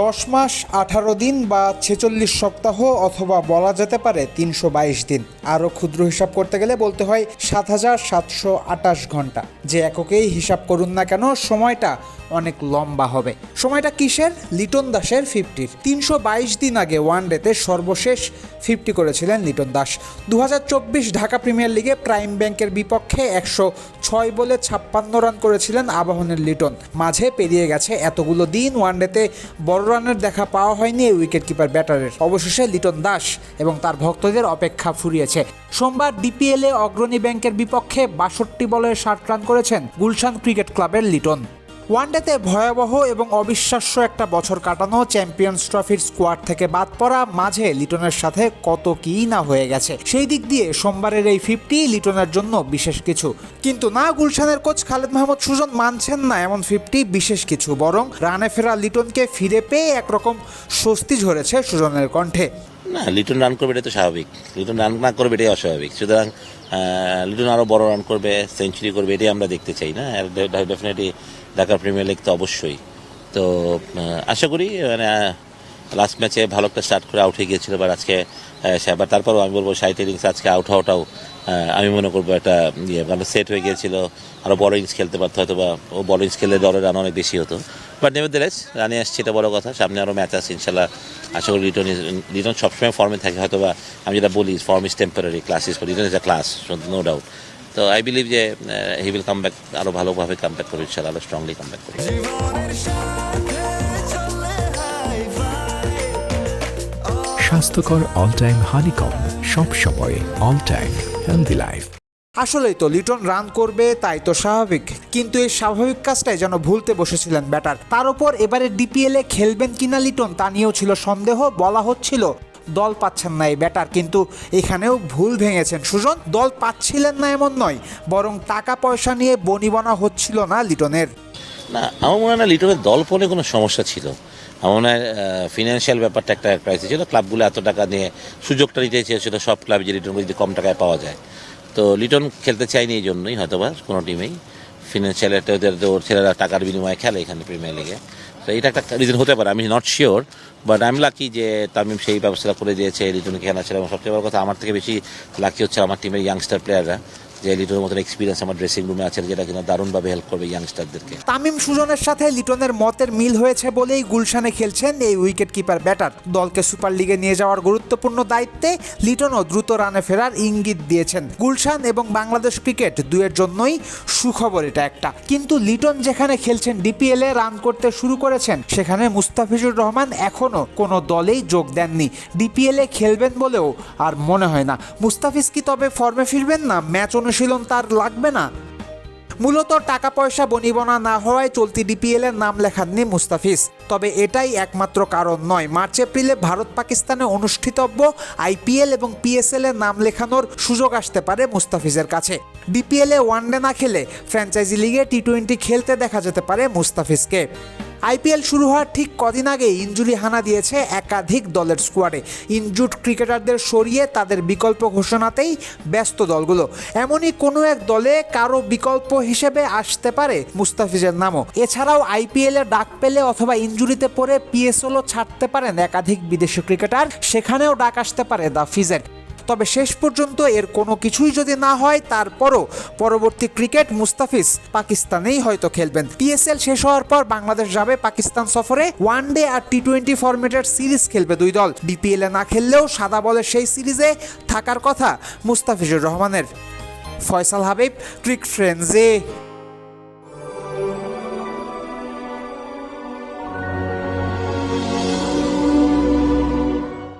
দশ মাস, আঠারো দিন বা ছেচল্লিশ সপ্তাহ অথবা বলা যেতে পারে তিনশো বাইশ দিন। আরও ক্ষুদ্র হিসাব করতে গেলে বলতে হয় সাত হাজার সাতশো আটাশ ঘণ্টা। যে এককেই হিসাব করুন না কেন, সময়টা অনেক লম্বা হবে। সময়টা কিসের? লিটন দাসের ফিফটির তিনশো বাইশ দিন আগে ওয়ান ডেতে সর্বশেষ ফিফটি করেছিলেন লিটন দাস। দু হাজার চব্বিশ ঢাকা প্রিমিয়ার লিগে প্রাইম ব্যাংকের বিপক্ষে একশো ছয় বলে ছাপ্পান্ন রান করেছিলেন আবাহনের লিটন। মাঝে পেরিয়ে গেছে এতগুলো দিন ওয়ানডেতে বড় রানের দেখা পাওয়া হয়নি এই উইকেট কিপার ব্যাটারের। অবশেষে লিটন দাস এবং তার ভক্তদের অপেক্ষা ফুরিয়েছে। সোমবার ডিপিএলে অগ্রণী ব্যাংকের বিপক্ষে বাষট্টি বলে ষাট রান করেছেন গুলশান ক্রিকেট ক্লাবের লিটন। ওয়ানডেতে ভয়াবহ এবং অবিশ্বাস্য একটা বছর কাটানো চ্যাম্পিয়ন্স ট্রফির স্কোয়াড থেকে বাদ পড়া মাঝে লিটনের সাথে কত কী না হয়ে গেছে। সেই দিক দিয়ে সোমবারের এই ফিফটি লিটনের জন্য বিশেষ কিছু। কিন্তু না, গুলশানের কোচ খালেদ মাহমুদ সুজন মানছেন না এমন ফিফটি বিশেষ কিছু, বরং রানে ফেরা লিটনকে ফিরে পেয়ে একরকম স্বস্তি ঝরেছে সুজনের কণ্ঠে। না, লিটন রান করবে এটা তো স্বাভাবিক। লিটন রান না করবে এটাই অস্বাভাবিক। সুতরাং লিটন আরও বড় রান করবে, সেঞ্চুরি করবে, এটাই আমরা দেখতে চাই, না? ডেফিনেটলি ঢাকা প্রিমিয়ার লিগ তো অবশ্যই। তো আশা করি মানে লাস্ট ম্যাচে ভালো একটা স্টার্ট করে আউট হয়ে গিয়েছিল বা আজকে সেবার তারপরও আমি বলব সাইট ইনিংস আজকে আউট হওয়াটাও আমি মনে করব একটা ইয়ে মানে সেট হয়ে গিয়েছিল। আরও বড় ইনিংস খেলতে পারতো হয়তো বা ও বড় ইনিংস খেললে দলের রান অনেক বেশি হতো। বাট নেভারদেলেস রানে আসছে, এটা বড় কথা। সামনে আরও ম্যাচ আছে ইনশাল্লাহ আশা করি রিটন রিটন সবসময় ফর্মে থাকে হয়তো বা আমি যেটা বলি form is temporary class is written is a class no doubt তো আই বিলিভ যে হি উইল কাম ব্যাক আরও ভালোভাবে কাম ব্যাক করবে ইনশাল্লাহ আরও স্ট্রংলি কাম ব্যাক করবে স্বাস্থ্যকর অল টাইম হানিকম সব সময় অল টাইম হেলদি লাইফ আসলেই তো লিটন রান করবে তাই তো স্বাভাবিক। কিন্তু এই স্বাভাবিক কাজটাই যেন ভুলতে বসেছিলেন ব্যাটার। তার উপর এবারে ডিপিএলে খেলবেন কিনা লিটন তা নিয়েও ছিল সন্দেহ বলা হচ্ছিল। দল পাচ্ছেন না এই ব্যাটার, কিন্তু এখানেও ভুল ভেঙেছেন। সুজন, দল পাচ্ছিলেন না এমন নয়, বরং টাকা পয়সা নিয়ে বনিবনা হচ্ছিল না লিটনের। না, আমার মনে হয় না লিটনের দল ফলে কোনো সমস্যা ছিল। আমার মনে হয় ফিনান্সিয়াল ব্যাপারটা একটা ক্রাইসিস ছিল ক্লাবগুলো এত টাকা নিয়ে সুযোগটা নিতে চেয়েছিল, সব ক্লাব যে লিটনকে যদি কম টাকায় পাওয়া যায়। তো লিটন খেলতে চায়নি এই জন্যই হয়তো বা কোনো টিমেই ফিনান্সিয়াল একটা ওদের ওর ছেলেরা টাকার বিনিময়ে খেলে এখানে প্রিমিয়ার লিগে তো এটা একটা রিজন হতে পারে, আমি নট শিওর বাট আমি লাকি যে তামিম সেই ব্যবস্থাটা করে দিয়েছে লিটনকে খেলা ছিল এবং সবচেয়ে বড় কথা, আমার থেকে বেশি লাকি হচ্ছে আমার টিমের ইয়াংস্টার প্লেয়াররা যে লিটনের মতন এক্সপিরিয়েন্স আমার ড্রেসিং রুমে আছে যেটা কিনা দারুণভাবে হেল্প করবে ইয়াংস্টারদেরকে তামিম সুজনের সাথে লিটনের মতের মিল হয়েছে বলেই গুলশানে খেলছেন এই উইকেট কিপার ব্যাটার দলকে সুপার লিগে নিয়ে যাওয়ার গুরুত্বপূর্ণ দায়িত্বে লিটনও দ্রুত রানে ফেরার ইঙ্গিত দিয়েছেন। গুলশান এবং বাংলাদেশ ক্রিকেট দুয়ের জন্যই সুখবর এটা একটা। কিন্তু লিটন যেখানে খেলছেন ডিপিএলে রান করতে শুরু করেছেন, সেখানে মুস্তাফিজুর রহমান এখনও কোনো দলেই যোগ দেননি। ডিপিএলে খেলবেন বলেও আর মনে হয় না। মুস্তাফিজ কি তবে ফর্মে ফিরবেন না? ম্যাচ অনুশীলন তার লাগবে না। মূলত টাকা পয়সা বনিবনা না হওয়ায় চলতি ডিপিএল এর নাম লেখাননি মুস্তাফিজ। তবে এটাই একমাত্র কারণ নয়, মার্চ, এপ্রিলে ভারত পাকিস্তানে অনুষ্ঠিতব্য আইপিএল এবং পিএসএল এর নাম লেখানোর সুযোগ আসতে পারে মুস্তাফিজের কাছে। ডিপিএল এ ওয়ানডে না খেলে ফ্র্যাঞ্চাইজি লিগে টি টোয়েন্টি খেলতে দেখা যেতে পারে মুস্তাফিজকে। আইপিএল শুরু হওয়ার ঠিক কদিন আগে ইঞ্জুরি হানা দিয়েছে একাধিক দলের স্কোয়াডে ইনজুড ক্রিকেটারদের সরিয়ে তাদের বিকল্প ঘোষণাতেই ব্যস্ত দলগুলো। এমনই কোনো এক দলে কারও বিকল্প হিসেবে আসতে পারে মুস্তাফিজের নামও। এছাড়াও আইপিএলে ডাক পেলে অথবা ইনজুরিতে পড়ে পিএসএলও ছাড়তে পারেন একাধিক বিদেশি ক্রিকেটার সেখানেও ডাক আসতে পারে দ্য ফিজেট। তবে শেষ পর্যন্ত এর কোনো কিছুই যদি না হয়, তারপরও পরবর্তী ক্রিকেট মুস্তাফিজ পাকিস্তানেই হয়তো খেলবেন। পিএসএল শেষ হওয়ার পর বাংলাদেশ যাবে পাকিস্তান সফরে। ওয়ান ডে আর টি টোয়েন্টি ফরম্যাটের সিরিজ খেলবে দুই দল। ডিপিএল এ না খেললেও সাদা বলের সেই সিরিজে থাকার কথা মুস্তাফিজুর রহমানের। ফয়সাল হাবিব, ক্রিক ফ্রেন্ডসে।